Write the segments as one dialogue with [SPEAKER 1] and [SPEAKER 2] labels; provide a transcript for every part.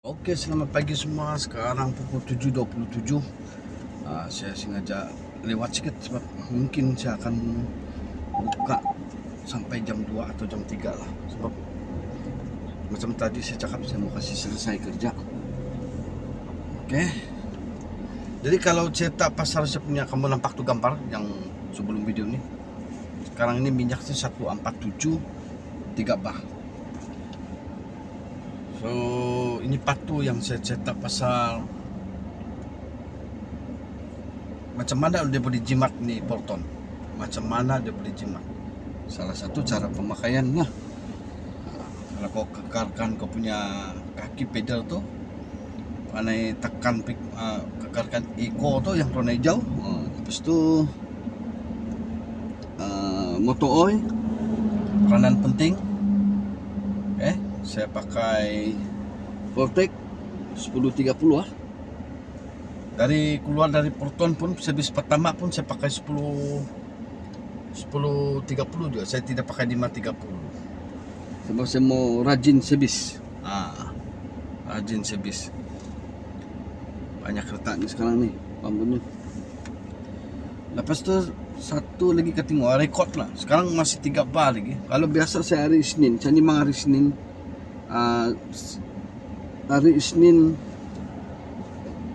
[SPEAKER 1] Okey, selamat pagi semua. Sekarang pukul 7.27. Uh, saya sengaja lewat sikit sebab mungkin saya akan buka sampai jam 2 atau jam 3 lah. Sebab macam tadi saya cakap saya mau kasih selesai kerja. Okey. Jadi kalau cetak pasar saya punya kamu nampak tu gambar yang sebelum video ni. Sekarang ini minyak sih 147 3 bah. So ini patu yang saya cetak pasal macam mana dia boleh jimat ni Bolton. Macam mana dia boleh jimat. Salah satu cara pemakaiannya. Ha, Kalau kau kekarkan kau punya kaki pedal tu pandai tekan uh, kekarkan eko tu yang warna hijau. Uh, lepas tu uh, motor oil peranan penting. Saya pakai Vortec 1030 lah. Dari keluar dari Porton pun servis pertama pun saya pakai 10 1030 juga. Saya tidak pakai 530. Sebab saya mau rajin servis. Ah. Rajin servis. Banyak kereta ni sekarang ni bambunya. Lepas tu satu lagi tengok rekod lah. Sekarang masih tiga bar lagi. Kalau biasa saya hari Isnin, saya ni memang hari Isnin uh, hari Isnin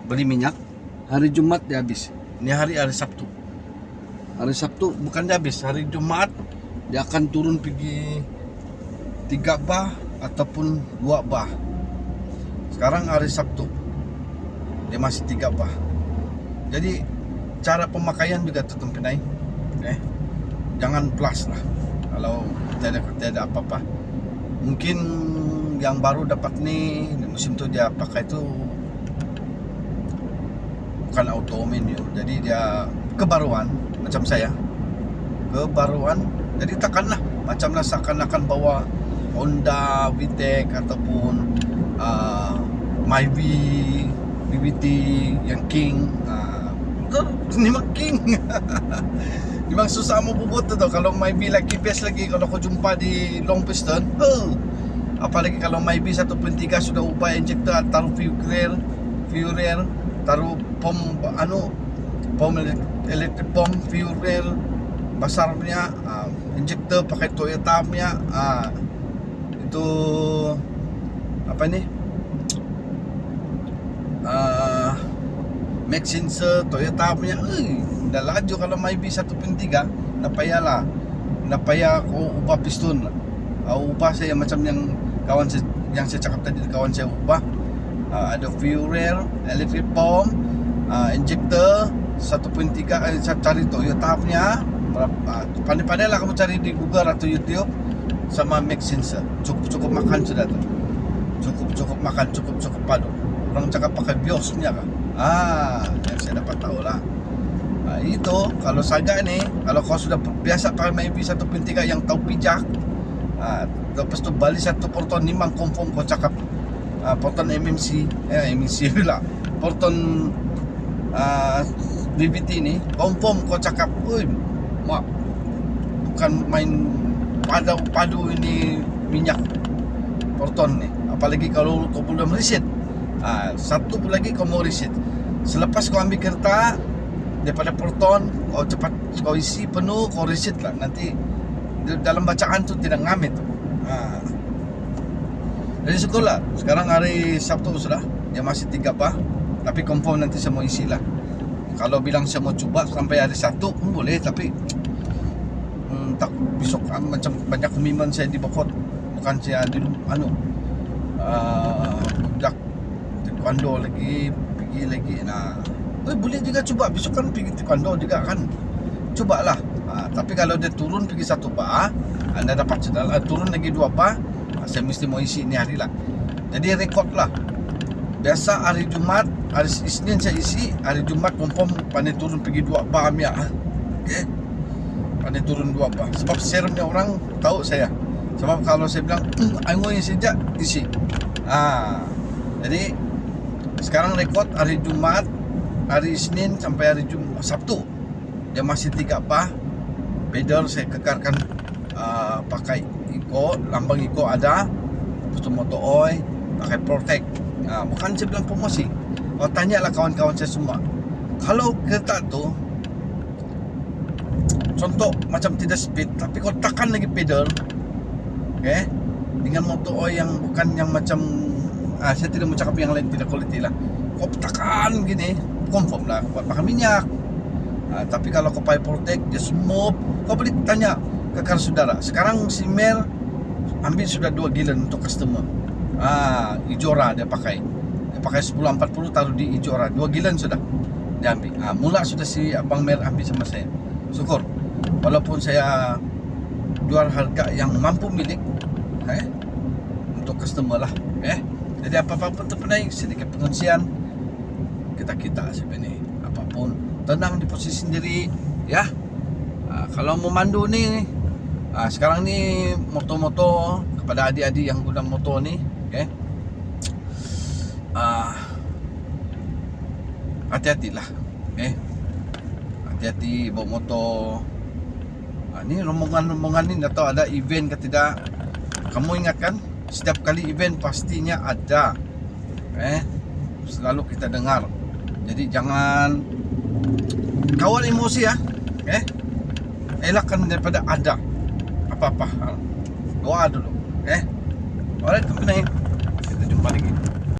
[SPEAKER 1] beli minyak, hari Jumat dia habis. Ini hari hari Sabtu. Hari Sabtu bukan dia habis, hari Jumat dia akan turun pergi tiga bah ataupun dua bah. Sekarang hari Sabtu dia masih tiga bah. Jadi cara pemakaian juga tetap pinai. Eh, jangan plus lah. Kalau tidak ada apa-apa. Mungkin yang baru dapat ni musim tu dia pakai tu bukan auto menu. Jadi dia kebaruan macam saya. Kebaruan. Jadi takkanlah macamlah seakan-akan bawa Honda VTEC ataupun uh, Myvi BBT yang King uh, ni memang King Memang susah mau bubut tu tau Kalau Myvi lagi best lagi Kalau kau jumpa di long piston huh. Apalagi kalau Myvi 1.3 sudah ubah injector Taruh fuel rear Fuel rear Taruh pom Anu Pom electric pom Fuel rear Besar punya uh, Injector pakai Toyota punya uh, Itu Apa ni? Uh, Max Sensor Toyota punya eh, dah laju kalau Myvi 1.3 dah payahlah dah payah kau ubah piston uh, ubah saya macam yang kawan saya, yang saya cakap tadi kawan saya ubah. Uh, ada fuel rail electric pump uh, injector 1.3 eh, saya cari Toyota punya uh, pandai-pandai lah kamu cari di Google atau YouTube sama Max Sensor cukup cukup makan sudah tu. Cukup cukup makan cukup cukup padu. Orang cakap pakai bios punya kah ah yang saya dapat tahu lah. Ah, itu kalau saga ni kalau kau sudah biasa pakai Myvi 1.3 yang tahu pijak ah, lepas tu balik satu porton ni memang confirm kau cakap. Ah, porton MMC eh MMC pula. Porton ah, BBT ni confirm kau cakap oi mak bukan main padu padu ini minyak porton ni. Apalagi kalau kau belum reset ha, satu pun lagi kau mau reset selepas kau ambil kereta daripada porton kau cepat kau isi penuh kau reset lah nanti dalam bacaan tu tidak ngamit. Tu ha. jadi syukurlah. Sekarang hari Sabtu sudah. Dia masih tiga bah tapi confirm nanti mau isi lah kalau bilang mau cuba sampai hari Sabtu pun boleh. Tapi hmm, tak besok ah, macam banyak komitmen saya di Bokot. Bukan saya di anu uh, budak taekwondo lagi pergi lagi. Nah. Eh, boleh juga cuba. Besok kan pergi taekwondo juga kan. Cubalah uh, tapi kalau dia turun pergi satu bar anda dapat sedal uh, turun lagi dua bar uh, saya mesti mau isi ni hari lah. Jadi rekod lah. Biasa hari Jumat hari Isnin saya isi hari Jumat confirm pandai turun pergi dua bar ambil ah. okay pandai turun dua bah sebab serumnya orang tahu saya. Sebab kalau saya bilang "Hmm, I mau isi sejak isi. Ah jadi sekarang rekod hari Jumat hari Isnin sampai hari Jumat Sabtu. Dia masih tiga bah pedal saya kekarkan uh, pakai Iko lambang Iko ada tu motor oil pakai Protect. Ah, bukan saya bilang promosi. Oh, tanyalah kawan-kawan saya semua. Kalau kereta tu contoh macam tidak speed tapi kau tekan lagi pedal okay dengan motor oil yang bukan yang macam ah, saya tidak mau cakap yang lain tidak quality lah. Kau tekan gini confirm lah. Buat bakar minyak ah, tapi kalau kau pakai dia smooth. Kau boleh tanya ke kawan saudara sekarang si Mer ambil sudah 2 gallon untuk customer. Ah, Ijora dia pakai. Dia pakai 1040 taruh di Ijora 2 gallon sudah dia ambil. Ah, mula sudah si Abang Mer ambil sama saya. Syukur. Walaupun saya jual harga yang mampu milik eh untuk customer lah eh. Jadi apa-apa pun terpenaik sedikit pengungsian kita kita sebenarnya apapun tenang di posisi sendiri ya. Ah, kalau mau mandu ni ah, sekarang ni moto-moto kepada adik-adik yang guna motor ni okay ah, hati-hatilah okay hati-hati bawa motor. Ah, ni rombongan-rombongan ni tak tahu ada event ke tidak. Kamu ingatkan setiap kali event pastinya ada eh selalu kita dengar. Jadi jangan kawal emosi ya eh? Elakkan daripada ada apa-apa doa dulu. Eh? Alright kita jumpa lagi